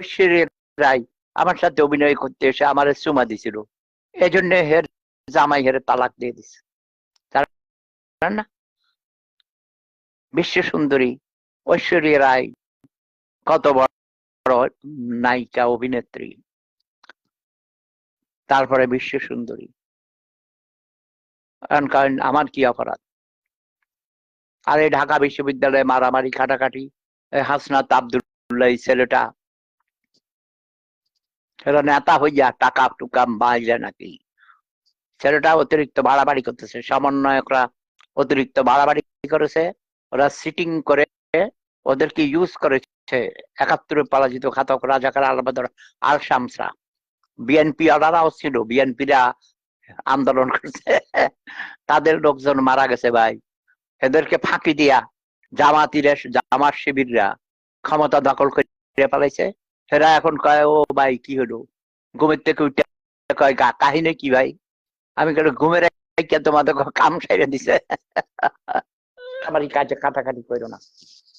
ঐশ্বর্য রায় আমার সাথে অভিনয় করতে এসে আমার দিছিল। হের জামাই তালাক দিয়ে দিছে। না? বিশ্ব সুন্দরী ঐশ্বর্য রায় কত বড় নায়িকা, অভিনেত্রী। তারপরে বিশ্ব সুন্দরী কারণ আমার কি অপরাধ? আর এই ঢাকা বিশ্ববিদ্যালয়ে মারামারি এই হাসনাত আবদুল্লাহ ছেলেটা সেটা নেতা হইয়া টাকা টুকা বাইলে নাকি? ছেলেটা অতিরিক্ত বাড়াবাড়ি করতেছে। সমন্বয়করা অতিরিক্ত বাড়াবাড়ি করেছে। ওরা সিটিং করে ওদেরকে ইউজ করেছে। একাত্তরে পরাজিত ঘাতক রাজাকার আলবাদর আল শামসরা। বিএনপি ওরাও ছিল। বিএনপিরা আন্দোলন করছে। তাদের লোকজন মারা গেছে ভাই। এদেরকে ফাঁকি দিয়া জামাতিরা জামাত শিবিররা ক্ষমতা দখল করে পালাইছে এরা এখন কয়, ও ভাই, কি হলো? ঘুমের থেকে উঠে কয়, গা কাহিনী কি ভাই? আমি কেন ঘুমের তোমাদের কাম সাইরে দিছে। আমার এই কাজে কাটাকাটি করো না।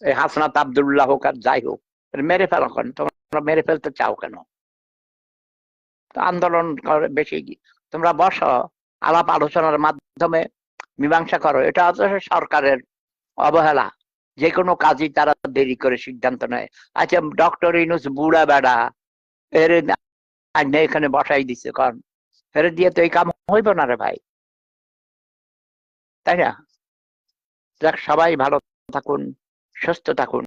এই হাসনাত আবদুল্লাহ হোক আর যাই হোক মেরে ফেলো কেন? তোমরা মেরে ফেলতে চাও কেন? আন্দোলন করে বেশি কি- তোমরা বসো, আলাপ আলোচনার মাধ্যমে মীমাংসা করো। এটা হচ্ছে সরকারের অবহেলা। যে কোনো কাজই তারা দেরি করে সিদ্ধান্ত নেয়। আচ্ছা ডক্টর ইনুস বুড়া বেড়া এর এখানে বসাই দিছে কারণ ফেরে দিয়ে তো এই কাম হইব না রে ভাই। তাই না? সবাই ভালো থাকুন, সুস্থ থাকুন।